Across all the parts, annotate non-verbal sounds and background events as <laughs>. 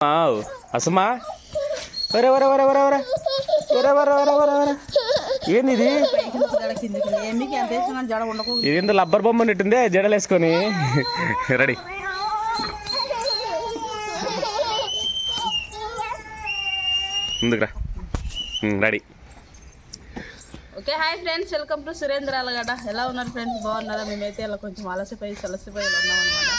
ఆవ్. అసమా? వరే వరే వరే వరే వరే వరే వరే వరే వరే వరే ఏంది ఇది ఇది ఎంత లబ్బర్ బొమ్మ నెట్టిందే జడలు వేసుకొని ready. ముందుకురా. Ready. Okay hi friends. Welcome to Surendra Alagada ఎలా ఉన్నారు ఫ్రెండ్స్? బాగున్నారా? మేమైతే ఇలా కొంచెం అలసిపోయి సలసిపోయి ఉన్నాం అనమాట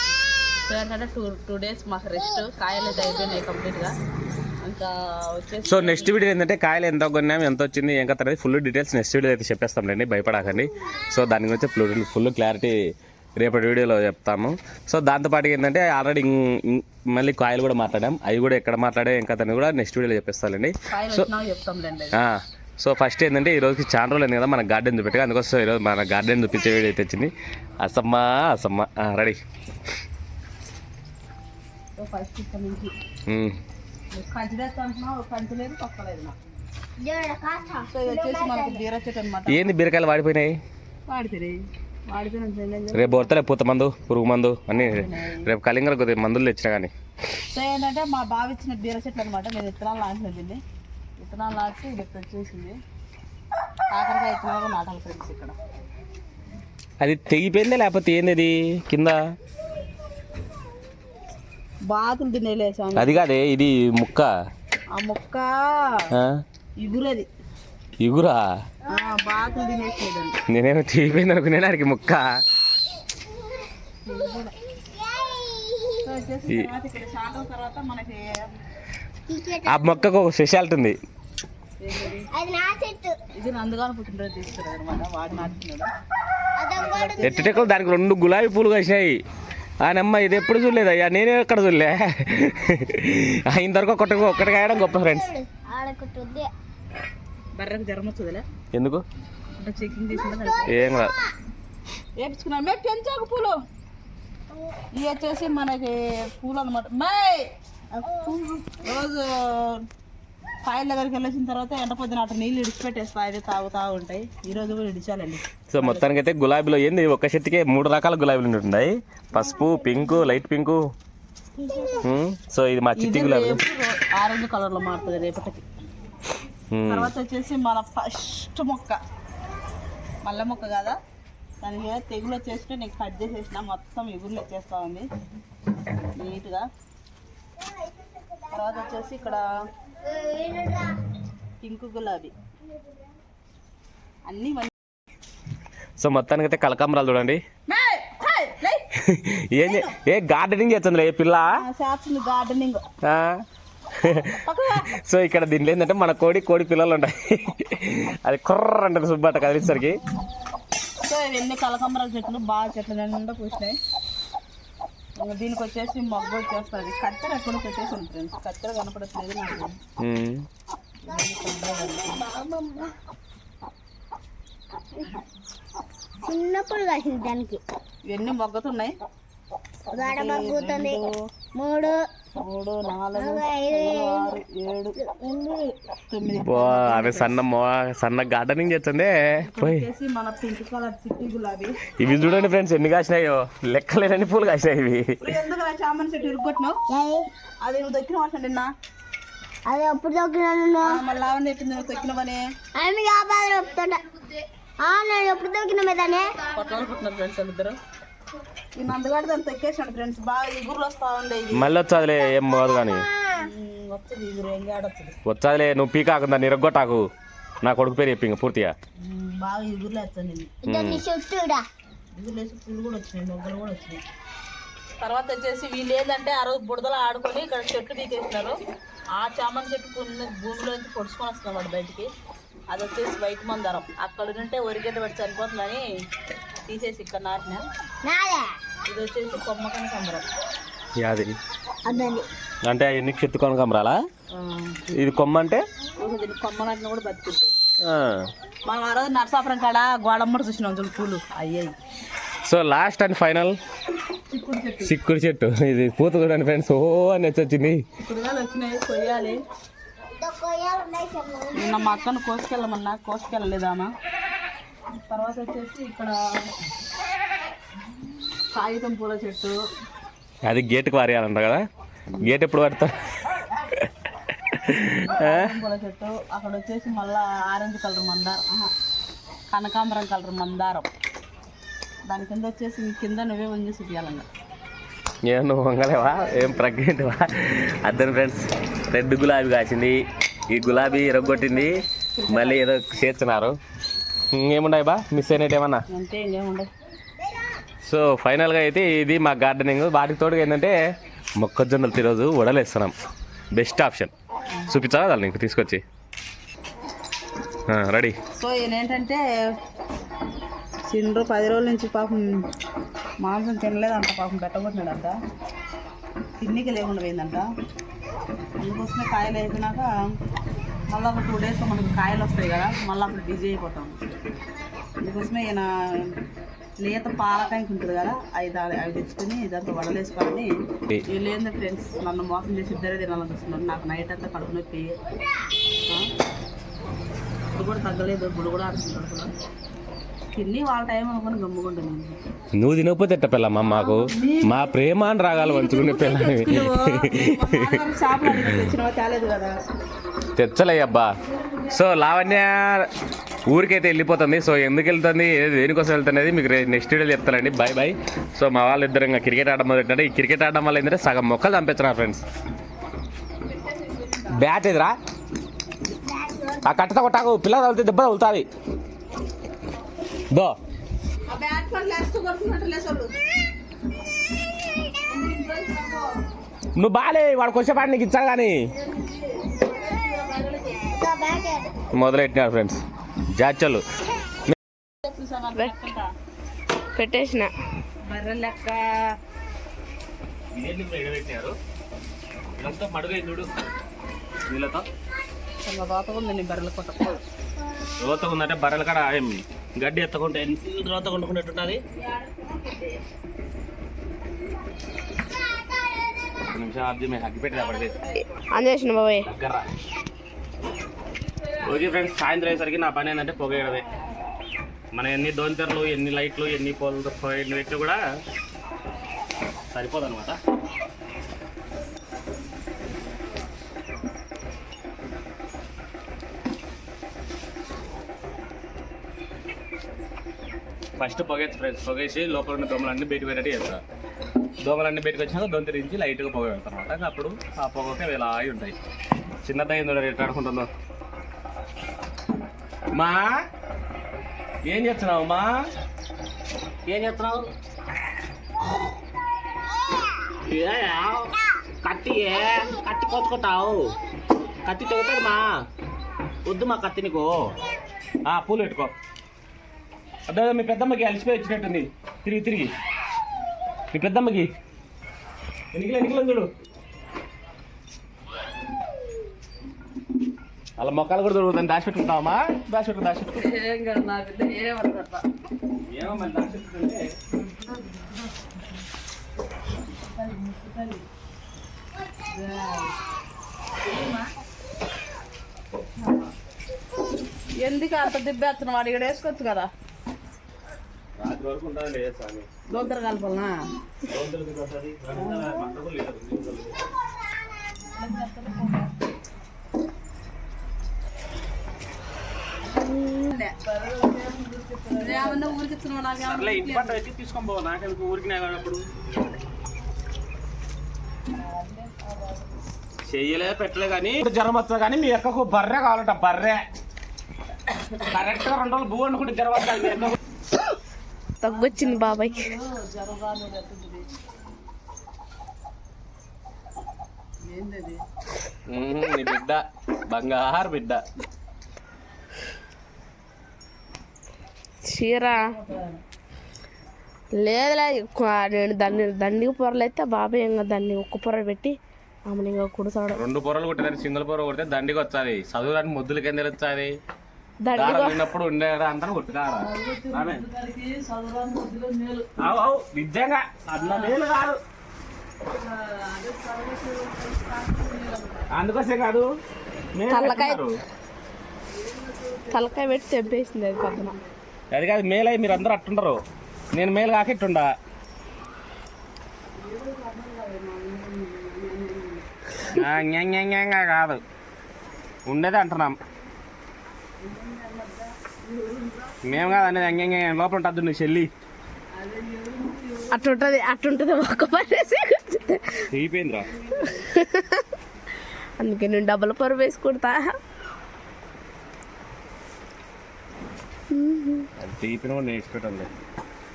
సో ఏంటంటే టూ టూ డేస్ మాకు రెస్ట్ కాయలు అయితే అయిపోయినాయి కంప్లీట్గా. ఇంకా వచ్చేసి సో నెక్స్ట్ వీడియో ఏంటంటే కాయలు ఎంత కొన్నాం ఎంత వచ్చింది ఏం కథ అనేది ఫుల్ డీటెయిల్స్ నెక్స్ట్ వీడియో అయితే చెప్పేస్తాంలేండి భయపడకండి. సో దాని గురించి ఫుల్ ఫుల్ క్లారిటీ రేపటి వీడియోలో చెప్తాము. సో దాంతోపాటు ఏంటంటే ఆల్రెడీ మళ్ళీ కాయలు కూడా మాట్లాడాం. అవి కూడా ఎక్కడ మాట్లాడే ఇంకా అని కూడా నెక్స్ట్ వీడియోలో చెప్పేస్తానండి ఆ, సో ఫస్ట్ ఏంటంటే ఈ రోజుకి చాలా రోజులు కదా మన గార్డెన్ చూపెట్టి అందుకోసం ఈరోజు మన గార్డెన్ చూపించే వీడియో అయితే వచ్చింది. అసమ్మ అసమ్మ. రెడీ ఏంది బీరకాయలు వాడిపోయినాయి? వాడిపోయి వాడిపోయిన రేపు కొడతలే పూత మందు పురుగు మందు అన్నీ రేపు కలింగర కొద్దిగా మందులు తెచ్చినా కానీ సో ఏంటంటే మా బావ ఇచ్చిన బీర చెట్లు అనమాట నేను విత్తనాలు నాటిన దీన్ని. విత్తనాలు నాటి ఇది ఇక్కడ వచ్చేసింది. కాకరకాయ విత్తనాలు నాటాలి ఫ్రెండ్స్ ఇక్కడ. అది తెగిపోయిందా లేకపోతే ఏంది కింద? బాతులు తినేలేసాను అది కాదే ఇది ముక్క. ఆ మొక్క ఆ? ఇగురది. ఇగురా? ఆ, బాతులు తినేసేదండి నేనేమో తెగిపోయింది అనుకునే దానికి ముక్క. తర్వాత ఇక్కడ తర్వాత మనకి ఆ మొక్కకు ఒక స్పెషాలిటీ ఉంది. ఏంటిది? ఇది నందుగాను పుట్టినరోజు తీసుకున్నారు అనమాట వాడు నాటుకున్నాడు. ఎట్టెక్కలు దానికి రెండు గులాబీ పూలు కాసినాయి. ఆనమ్మ ఇది ఎప్పుడు చూడలేదు అయ్యా నేనే ఎక్కడ చూడలే. ఇంతవరకు ఒకటి ఒక్కటి కాయడం గొప్ప ఫ్రెండ్స్ బర్రెకు జ్వరం వచ్చేదిలే ఎందుకు? ఏం కాదు వేపించుకున్నాను మేము పెంచాకు పూలు. ఇవి వచ్చేసి మనకి పూలు అనమాట మై! రోజు కాయల దగ్గరికి వెళ్ళొచ్చిన తర్వాత ఎండ పొద్దున అటు నీళ్ళు ఇడిచిపెట్టేస్తా అవి తాగుతా ఉంటాయి. ఈ రోజు కూడా ఇడిచాలండి. సో మొత్తానికి అయితే గులాబీలో ఏంది? ఒక్క చెట్టుకే మూడు రకాల గులాబీలు ఉంటున్నాయి. పసుపు పింక్ లైట్ పింక్. సో ఇది మా చిట్టి గులాబీ. ఆరెంజ్ కలర్లో మారుతుంది రేపటికి. తర్వాత వచ్చేసి మన ఫస్ట్ మొక్క. మల్లె మొక్క కదా? దానికి తెగులు వచ్చేసి నేను కట్ చేసేసిన మొత్తం ఎగురులు వచ్చేస్తా ఉంది. నీట్గా. తర్వాత వచ్చేసి ఇక్కడ పింక్ గులాబీ. అన్నీ సో మొత్తానికి అయితే కలకాంబరాలు చూడండి. <laughs> ఏం ఏ గార్డెనింగ్ చేస్తుంది ఏ పిల్ల? గార్డెనింగ్. ఆ? <laughs> సో ఇక్కడ దీంట్లో ఏంటంటే మన కోడి కోడి పిల్లలు ఉంటాయి. <laughs> అది కుర్ర అంటే సుబ్బట్ట కదిలిసరికి సో ఇవన్నీ కలకంబరాల చెట్లు బాగా చెట్లు నిండా పూసినాయి. దీనికి వచ్చేసి మొగ్గ వచ్చేస్తుంది. కత్తెర ఎక్కడ పెట్టేసి ఉంది ఫ్రెండ్స్. కత్తెర కనపడట్లేదు నాకు. చిన్నప్పుడు కాసింది దానికి. ఇవన్నీ మొగ్గతున్నాయి. మూడు మూడు నాలుగు ఐదు ఆరు ఏడు తొమ్మిది. సన్న సన్న గార్డెనింగ్ చేస్తుంది. పోయి. వచ్చేసి మన పింక్ కలర్ చిట్టి గులాబీ. ఇవి చూడండి ఫ్రెండ్స్ ఎన్ని కాసినాయో. లెక్కలేనన్ని పూలు కాసినాయి ఇవి. ఎందుకు చామన్ చెట్టు ఇరుగొట్టినావు అది నువ్వు దొక్కిన నిన్న? అది ఎప్పుడు దొక్కినాను మళ్ళీ చెప్పింది నువ్వు దొక్కినవని. ఆమె కాపాడు చెప్తాడా ఆ, నేను ఎప్పుడు దొక్కిన మీదనే కొట్టాలు పుట్టినారు ఫ్రెండ్స్ వాళ్ళిద్దరు. ఈ దాన్ని తొక్కేసాడు ఫ్రెండ్స్. బాగా వస్తా ఉండే మళ్ళీ వచ్చాదిలే ఏం పోదు కానీ. ఏం ఆడొస్తుంది వచ్చాదిలే నువ్వు పీకాకు దాన్ని ఇరగొట్టాకు నా కొడుకు పేరు చెప్పి ఇంక పూర్తిగా. బాగా దాన్ని చుట్టూడా కూడా వచ్చినాయి మొగ్గలు కూడా వచ్చినాయి. తర్వాత వచ్చేసి వీళ్ళు ఏంటంటే ఆ రోజు బుడదలు ఆడుకొని ఇక్కడ చెట్లు తీసేసినారు ఆ చామన్ చెట్టు కొన్ని భూమిలోంచి పొడుచుకొని వస్తున్నాం వాడు బయటికి. అది వచ్చేసి వైట్ మందారం. అక్కడ ఉంటే ఒరిగడ్డ పెట్టి చనిపోతుందని తీసేసి ఇక్కడ నాటిన? ఇది వచ్చేసి కొమ్మకని యాది? అంటే ఎన్ని చెత్తుకొని కమరాలా ఇది కొమ్మ అంటే? కొమ్మ నాటిన కూడా బతుకుతుంది ఆ. మనం ఆ రోజు నరసాపురం కాడ గోడమ్మడి చూసినాం చూడు పూలు. అయ్యాయి సో లాస్ట్ అండ్ ఫైనల్ చిక్కుడు చెట్టు. చిక్కుడు చెట్టు. ఇది పూత చూడండి ఫ్రెండ్స్ ఓ అని వచ్చింది కానీ కొయ్యాలి. నిన్న మా అక్కను కోసుకెళ్ళమన్నా కోసుకెళ్ళలేదామా? తర్వాత వచ్చేసి ఇక్కడ కాగితం పూల చెట్టు. అది గేట్కి వారేయాలంట కదా? గేట్ ఎప్పుడు పడతా పూల చెట్టు. అక్కడ వచ్చేసి మళ్ళా ఆరెంజ్ కలర్ మందారం. కనకాంబరం కలర్ మందారం. దాని కింద వచ్చేసి కింద నువ్వే వంగి చూపించాలండి ఏం నువ్వు వంగలేవా? ఏం ప్రెగ్నెంట్వా అద్దరు ఫ్రెండ్స్ రెడ్ గులాబీ కాసింది. ఈ గులాబీ ఎరగొట్టింది. మళ్ళీ ఏదో చేస్తున్నారు. ఇంకేమున్నాయి బా? మిస్ అయినట్టు ఏమన్నా? సో ఫైనల్గా అయితే ఇది మా గార్డెనింగ్ వాటికి తోడుగా ఏంటంటే మొక్కజొన్నలు ఈరోజు వడలేస్తున్నాం. బెస్ట్ ఆప్షన్ చూపించాలా దాన్ని నీకు? తీసుకొచ్చి. రెడీ సో ఏంటంటే చిండ్రు పది రోజుల నుంచి పాపం మాంసం తినలేదంట పాపం పెట్టగొట్టినాడంట తిన్నికి లేకుండా పోయిందంట. అందుకోసమే కాయలు అయిపోయినాక మళ్ళీ ఒక టూ డేస్లో మనకు కాయలు వస్తాయి కదా మళ్ళీ అప్పుడు బిజీ అయిపోతాం. అందుకోసమే ఈయన లేత పాలకాయకి ఉంటుంది కదా అవి దా అవి తెచ్చుకొని దాంతో వడలేసుకొని వీళ్ళు ఏంటంటే ఫ్రెండ్స్ నన్ను మోసం చేసి ఇద్దరే తినాలని చూస్తున్నారు నాకు నైట్ అంతా కడుపు నొప్పి? ఇప్పుడు కూడా తగ్గలేదు ఇప్పుడు కూడా ఆడుతుంది కడుపులో తిని వాళ్ళ టైం అనుకుని గమ్ముకుంటుంది నువ్వు తినకపోతే ఎట్ట పిల్లమ్మ మాకు? మా ప్రేమ అని రాగాలి పంచుకునే పిల్లని తెచ్చినవా తేలేదు కదా. తెచ్చలే అబ్బా సో లావణ్య ఊరికైతే వెళ్ళిపోతుంది. సో ఎందుకు వెళ్తుంది? దేనికోసం వెళ్తున్నది? మీకు నెక్స్ట్ వీడియో చెప్తానండి. బాయ్ బాయ్ సో మా వాళ్ళు ఇద్దరు ఇంకా క్రికెట్ ఆడడం మొదలెట్టారు ఈ క్రికెట్ ఆడడం వల్ల ఏంటంటే సగం మొక్కలు చంపించారు ఫ్రెండ్స్ బ్యాట్ ఎదురా ఆ కట్టతో కొట్టాకు. పిల్ల తగిలితే దెబ్బ తగులుతుంది. దో. నువ్వు బాలే వాడు వచ్చేపాటి నీకు ఇచ్చాడు కానీ. మొదలెట్టినాడు ఫ్రెండ్స్ జాచలు. పెట్టేసిన. బర్రె లెక్క పెట్టినారు. ఇదంతా మడుగైంది చూడు. నీళ్ళతో. చాలా రోత ఉంది నీ బర్రెల కొట్ట రోత ఉందంటే బర్రెల కాడ గడ్డి ఎత్తకుంటే రోత కొండుకున్నట్టుంటుంది నిమిషం అర్జున్ మేము అగ్గి పెట్టి పడితే అందేసిన బాబాయ్. ఓకే ఫ్రెండ్స్ సాయంత్రం అయ్యేసరికి నా పని ఏంటంటే పొగేయడమే మన ఎన్ని దోంతెరలు ఎన్ని లైట్లు ఎన్ని పోలు ఎన్ని పెట్టినా కూడా సరిపోదు అనమాట ఫస్ట్ పొగేసి ఫ్రెండ్స్ పొగేసి లోపల ఉన్న దోమలన్నీ బయటకు పెట్టేటట్టు చేస్తారు దోమలన్నీ బయటకు వచ్చినాక దొంతరించి లైట్గా పొగ పెడతారు అనమాట అప్పుడు ఆ పొగకి అవి ఇలా ఆగి ఉంటాయి. చిన్నదైంది ఎట్లా అనుకుంటుందో మా ఏం చేస్తున్నావు మా ఏం చేస్తున్నావు? కత్తి కత్తి కొట్టుకుంటావు కత్తి తగ్గుతుంది మా వద్దు మా కత్తి నీకు? ఆ, పూలు పెట్టుకో. అదే మీ పెద్దమ్మకి అలసిపోయి వచ్చినట్టుంది. తిరిగి తిరిగి. మీ పెద్దమ్మకి. ఎన్నికలు ఎన్నికలు చూడు. అలా మొక్కలు కూడా దొరుకుతుంది బిడ్డ ఏమనుకుంటా ఏమో మరి దాచిపెట్టుకుంటే. ఎందుకు అంత దిబ్బేస్తున్నావు? వాడు ఇక్కడ వేసుకోవచ్చు కదా. రాత్రి వరకు ఉంటుంది లేదు స్వామి. దొంతర కలపాలనా ఎందుకు వస్తుంది? మంట కూడా లేదు. ఏమన్నా ఊరికి ఇస్తున్నావు? నాకు చెయ్యలే పెట్టలే కానీ జ్వరం వస్తుంది కానీ మీ అక్కకు బర్రె కావాలంట బర్రె. కరెక్ట్గా రెండు రోజులు భూ అనుకుంటే జ్వరం వస్తుంది తగ్గొచ్చింది బాబాయ్. బిడ్డ. బంగారు బిడ్డ. చీర. లేదులే ఎక్కువ నేను దాన్ని దండికి పొరలు అయితే బాబాయ్ ఇంకా దాన్ని ఒక్క పొర పెట్టి ఆమెను ఇంకా కుడతాడు. రెండు పొరలు కొట్టిన సింగిల్ పొర కొడితే దండికి వచ్చాది చదువుడానికి ముద్దులు కింద వచ్చాది దండి దారం ఉన్నప్పుడు ఉండేదా అంతా కొట్టుకారా చదువురాని నిజంగా అన్న మేలు కాదు. అందుకోసే కాదు తలకాయ-. తలకాయ పెట్టి తెంపేసింది అది పక్కన అది కాదు మేలై మీరు అందరూ అట్టుండరు. నేను మేలు కాక ఇట్టుండా. కాదు. ఉండేది అంటున్నాం. మేము కాదు అనేది అంగ అంగ లోపల ఉంటుంది నువ్వు చెల్లి. అట్లుంటది అట్లుంటది ఒక్క తెగిపోయిందిరా. అందుకే నేను డబ్బుల పొర వేసుకుంటా. అది కూడా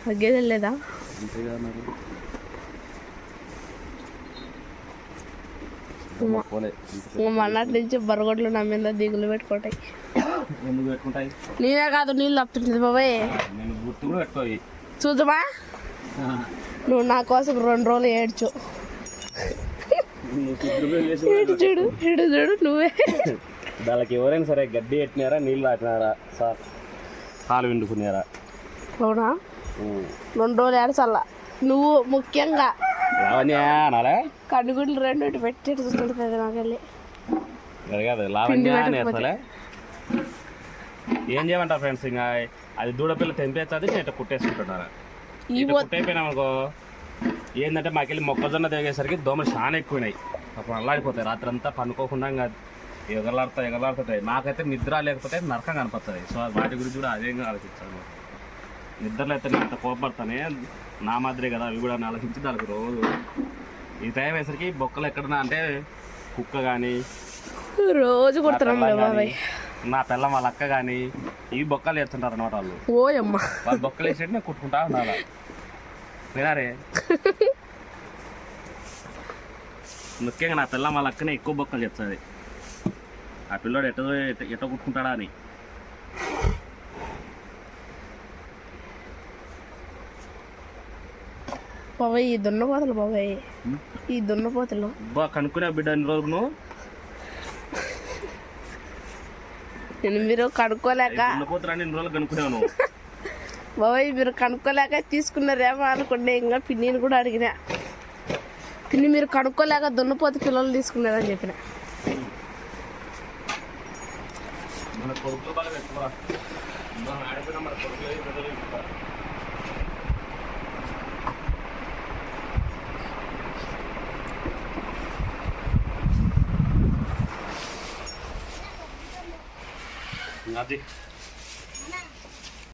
తగ్గేది లేదా అంతేగా మొన్నటి నుంచి బరగొడ్లు నా మీద దిగులు పెట్టుకుంటాయి. ఎందుకు పెట్టుకుంటాయి? నేనే కాదు నీళ్ళు తప్పుతుంది బాబాయ్. నేను గుర్తు కూడా పెట్టుకోవి చూద్దామా? నువ్వు నా కోసం రెండు రోజులు ఏడ్చు. ఏడు చూడు ఏడు చూడు నువ్వే. దానికి ఎవరైనా సరే గడ్డి పెట్టినారా నీళ్ళు తాకినారా సార్? పాలు విండుకున్నారా? అవునా? రెండు రోజులు ఏడ్చల్లా నువ్వు ముఖ్యంగా కనుగుడ్లు రెండు ఇటు పెట్టి అది కాదు లావణ్య నేర్చలే ఏం చేయమంటారు ఫ్రెండ్స్ ఇంకా? అది దూడపిల్ల తెంపేస్తుంది నేను ఇట్లా కుట్టయిపోయినాం అనుకో ఏంటంటే మాకెళ్ళి మొక్కజొన్న దిగేసరికి దోమలు చాలా ఎక్కువైనాయి. అప్పుడు అల్లాడిపోతాయి రాత్రి అంతా పనుకోకుండా ఇంకా ఎగలాడుతా ఎగలాడుతుంటాయి. మాకైతే నిద్ర లేకపోతే నరకం కనపడుతుంది. సో వాటి గురించి కూడా అదేంగా ఆలోచించాను నిద్రలో అయితే నేను అంత కోపడతానే నా మాదిరి కదా అవి కూడా ఆలోచించి దానికి రోజు. ఈ టైం వేసరికి బొక్కలు ఎక్కడన్నా అంటే కుక్క కానీ రోజు కొడుతున్నాం బాబాయ్. నా పిల్ల వాళ్ళ అక్క కానీ ఇవి బొక్కలు వేస్తుంటారు అనమాట వాళ్ళు. ఓయమ్మ. వాళ్ళు బొక్కలు వేసేటి నేను కుట్టుకుంటా ఉండాలి వినారే? <laughs> ముఖ్యంగా నా పిల్ల వాళ్ళ అక్కనే ఎక్కువ బొక్కలు చెప్తుంది ఆ పిల్లోడు ఎట ఎట- ఎట కుట్టుకుంటాడా అని. బాబాయ్ ఈ దున్నపోతలు బాబాయ్. ఈ దున్నపోతలు బా కనుక్కునే బిడ్డ అన్ని రోజులు నేను మీరు కనుక్కోలేక దున్నపోతురాని ఇన్ని రోజులు <laughs> బాబాయ్ మీరు కనుక్కోలేక తీసుకున్నారేమో అనుకుంటే ఇంకా పిన్నిని కూడా అడిగినా. పిన్ని మీరు కనుక్కోలేక దున్నపోతు పిల్లలు తీసుకున్నారని చెప్పిన. మన కొడుకులు బాగా పెట్టుకోరా మన ఆడిపోయినా మన కొడుకులు ఏది పెద్దలు పెట్టుకోరా. అది